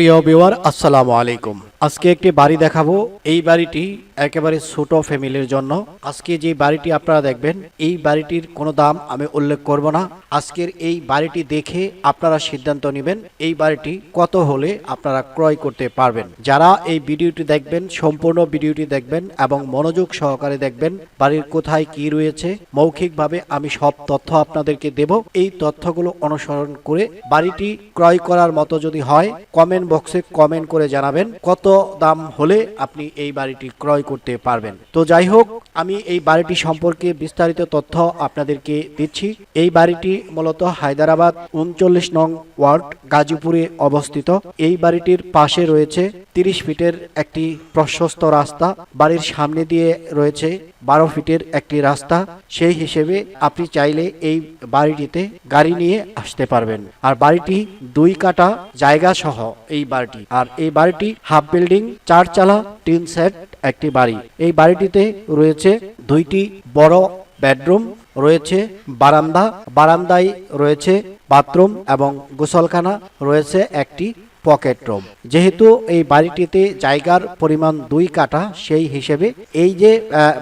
প্রিয় বিওয়ার আসসালামু আলাইকুম। আজকে একটি বাড়ি দেখাবো। এই বাড়িটি একেবারে ছোট ফ্যামিলির জন্য। আজকে যে বাড়িটি আপনারা দেখবেন, এই বাড়িটির কোনো দাম আমি উল্লেখ করব না। আজকের এই বাড়িটি দেখে আপনারা সিদ্ধান্ত নেবেন, এই বাড়িটি কত হলে আপনারা ক্রয় করতে পারবেন। যারা এই ভিডিওটি দেখবেন, সম্পূর্ণ ভিডিওটি দেখবেন এবং মনোযোগ সহকারে দেখবেন, বাড়ির কোথায় কি রয়েছে, মৌখিকভাবে আমি সব তথ্য আপনাদেরকে দেব। এই তথ্যগুলো অনুসরণ করে বাড়িটি ক্রয় করার মতো যদি হয় কমেন্ট বক্সে কমেন্ট করে জানাবেন কত দাম হলে আপনি এই বাড়িটি ক্রয় করতে পারবেন। তো যাই হোক, আমি এই বাড়িটি সম্পর্কে বিস্তারিত তথ্য আপনাদেরকে দিচ্ছি। এই বাড়িটি মূলত হায়দ্রাবাদ উনচল্লিশ নং ওয়ার্ড গাজীপুরে অবস্থিত। এই বাড়িটির পাশে রয়েছে তিরিশ ফিটের একটি প্রশস্ত রাস্তা। বাড়ির সামনে দিয়ে রয়েছে বারো ফিটের একটি রাস্তা। সেই হিসেবে আপনি চাইলে এই বাড়িটিতে গাড়ি নিয়ে আসতে পারবেন। আর বাড়িটি দুই কাটা জায়গা সহ এই বাড়িটি। আর এই বাড়িটি হাফ বিল্ডিং চারচালা টিন সেট, একটি বাড়ি। এই বাড়িটিতে রয়েছে দুইটি বড় বেডরুম, রয়েছে বারান্দা, বারান্দায় রয়েছে বাথরুম এবং গোসলখানা, রয়েছে একটি পকেট রুম। যেহেতু এই বাড়িটিতে জায়গার পরিমাণ দুই কাটা সেই হিসেবে এই যে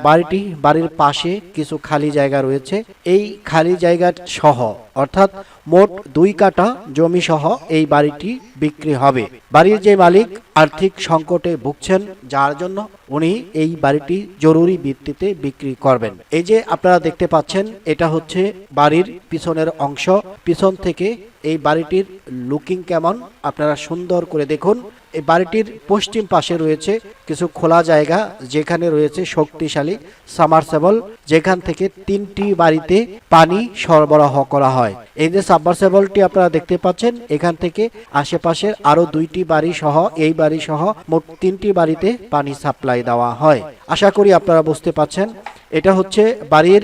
বাড়িটি, বাড়ির পাশে কিছু খালি জায়গা রয়েছে, এই খালি জায়গা সহ অর্থাৎ মোট দুই কাটা জমি সহ এই বাড়িটি বিক্রি হবে। বাড়ির যে মালিক আর্থিক সংকটে ভুগছেন, যার জন্য উনি এই বাড়িটি জরুরি ভিত্তিতে বিক্রি করবেন। এই যে আপনারা দেখতে পাচ্ছেন, এটা হচ্ছে বাড়ির পিছনের অংশ। পিছন থেকে এই বাড়িটির লুকিং কেমন, আপনারা সুন্দর করে দেখুন। এই বাড়িটির পশ্চিম পাশে রয়েছে কিছু খোলা জায়গা, যেখানে রয়েছে শক্তিশালী সামারসেবল যেখান থেকে তিনটি বাড়িতে পানি সরবরাহ করা হয়। এই যে সাবমার্সেবলটি আপনারা দেখতে পাচ্ছেন, এখান থেকে আশেপাশের আরও দুইটি বাড়ি সহ, এই বাড়ি সহ মোট তিনটি বাড়িতে পানি সাপ্লাই দেওয়া হয়। আশা করি আপনারা বুঝতে পাচ্ছেন, এটা হচ্ছে বাড়ির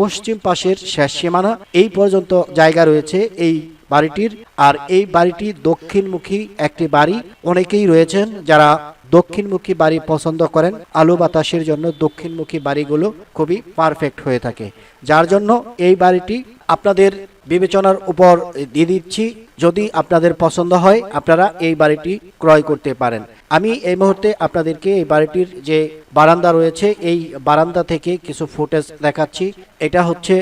পশ্চিম পাশের শেষ সীমানা। এই পর্যন্ত জায়গা রয়েছে, এই বাড়িটির আর এই বাড়িটি দক্ষিণমুখী একটি বাড়ি। অনেকেই রয়েছেন যারা দক্ষিণমুখী বাড়ি পছন্দ করেন। আলো বাতাসের জন্য দক্ষিণমুখী বাড়িগুলো খুবই পারফেক্ট হয়ে থাকে। যার জন্য এই বাড়িটি আপনাদের বিবেচনার উপর দিয়ে দিচ্ছি। যদি আপনাদের পছন্দ হয়, আপনারা এই বাড়িটি ক্রয় করতে পারেন। আমি এই মুহূর্তে আপনাদেরকে এই বাড়িটির যে বারান্দা রয়েছে, এই বারান্দা থেকে কিছু ফুটেজ দেখাচ্ছি। এটা হচ্ছে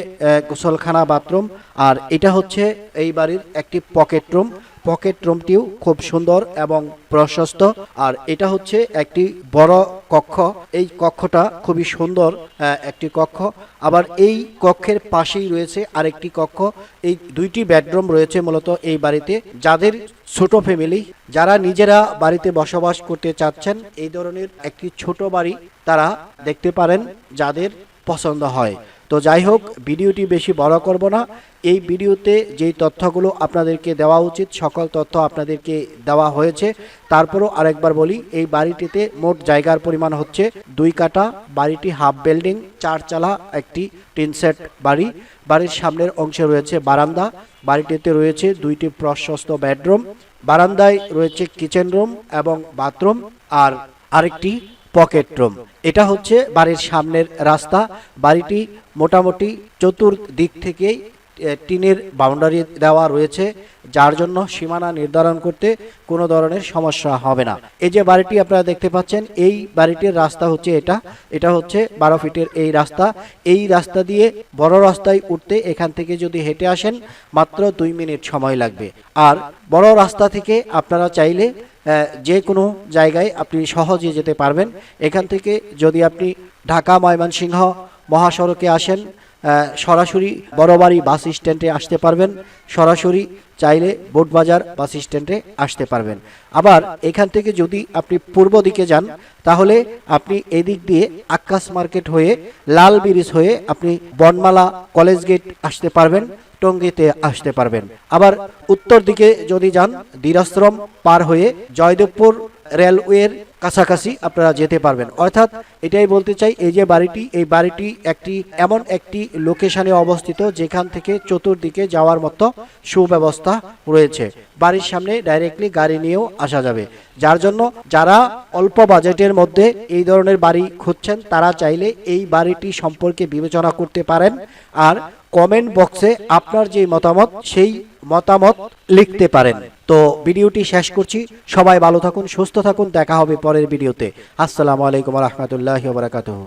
গোসলখানা বাথরুম, আর এটা হচ্ছে এই বাড়ির একটি পকেট রুম। পকেট রুমটিও খুব সুন্দর এবং প্রশস্ত, আর এটা হচ্ছে একটি বড় কক্ষ, এই কক্ষটা খুবই সুন্দর একটি কক্ষ। আবার এই কক্ষের পাশেই রয়েছে আরেকটি কক্ষ। এই দুইটি বেডরুম রয়েছে মূলত এই বাড়িতে। যাদের ছোট ফ্যামিলি, যারা নিজেরা বাড়িতে বসবাস করতে চাচ্ছেন, এই ধরনের একটি ছোট বাড়ি তারা দেখতে পারেন যাদের পছন্দ হয়। তো যাই হোক, ভিডিওটি বেশি বড় করব না। এই ভিডিওতে যেই তথ্যগুলো আপনাদেরকে দেওয়া উচিত, সকল তথ্য আপনাদেরকে দেওয়া হয়েছে। তারপরও আরেকবার বলি, এই বাড়িটিতে মোট জায়গার পরিমাণ হচ্ছে দুই কাটা। বাড়িটি হাফ বিল্ডিং চারচালা একটি টিন সেট বাড়ি। বাড়ির সামনের অংশে রয়েছে বারান্দা। বাড়িটিতে রয়েছে দুইটি প্রশস্ত বেডরুম। বারান্দায় রয়েছে কিচেন রুম এবং বাথরুম। আর আরেকটি পকেট রুম। এটা হচ্ছে বাড়ির সামনের রাস্তা। বাড়িটি মোটামুটি চতুর্দিক থেকেই টিনের বাউন্ডারি দেওয়া রয়েছে, যার জন্য সীমানা নির্ধারণ করতে কোনো ধরনের সমস্যা হবে না। এই যে বাড়িটি আপনারা দেখতে পাচ্ছেন, এই বাড়িটির রাস্তা হচ্ছে এটা। এটা হচ্ছে বারো ফিটের এই রাস্তা। এই রাস্তা দিয়ে বড় রাস্তায় উঠতে এখান থেকে যদি হেঁটে আসেন, মাত্র দুই মিনিট সময় লাগবে। আর বড় রাস্তা থেকে আপনারা চাইলে যে কোনো জায়গায় আপনি সহজে যেতে পারবেন। এখান থেকে যদি আপনি ঢাকা, ময়মনসিংহ মহাসড়কে আসেন সরাসরি বড়বাড়ি বাস স্ট্যান্ডে আসতে পারবেন। সরাসরি চাইলে বোটবাজার বাস স্ট্যান্ডে আসতে পারবেন। আবার এখান থেকে যদি আপনি পূর্ব দিকে যান, তাহলে আপনি এদিক দিয়ে আকাশ মার্কেট হয়ে, লাল ব্রিজ হয়ে আপনি বনমালা কলেজ গেট আসতে পারবেন, টঙ্গিতে আসতে পারবেন। আবার উত্তর দিকে যদি যান দিরাশ্রম পার হয়ে জয়দেবপুর রেলওয়ের কাছাকাছি আপনারা যেতে পারবেন। অর্থাৎ এটাই বলতে চাই, এই যে বাড়িটি, এই বাড়িটি একটি, এমন একটি লোকেশনে অবস্থিত যেখান থেকে চতুর্দিকে যাওয়ার মতো সুব্যবস্থা রয়েছে। বাড়ির সামনে ডাইরেক্টলি গাড়ি নিয়েও আসা যাবে। যার জন্য যারা অল্প বাজেটের মধ্যে এই ধরনের বাড়ি খুঁজছেন, তারা চাইলে এই বাড়িটি সম্পর্কে বিবেচনা করতে পারেন। আর কমেন্ট বক্সে আপনার যে মতামত, সেই মতামত লিখতে পারেন। তো ভিডিওটি শেষ করছি। সবাই ভালো থাকুন, সুস্থ থাকুন। দেখা হবে পরের ভিডিওতে। আসসালামু আলাইকুম রহমতুল্লাহ বারাকাতুহ।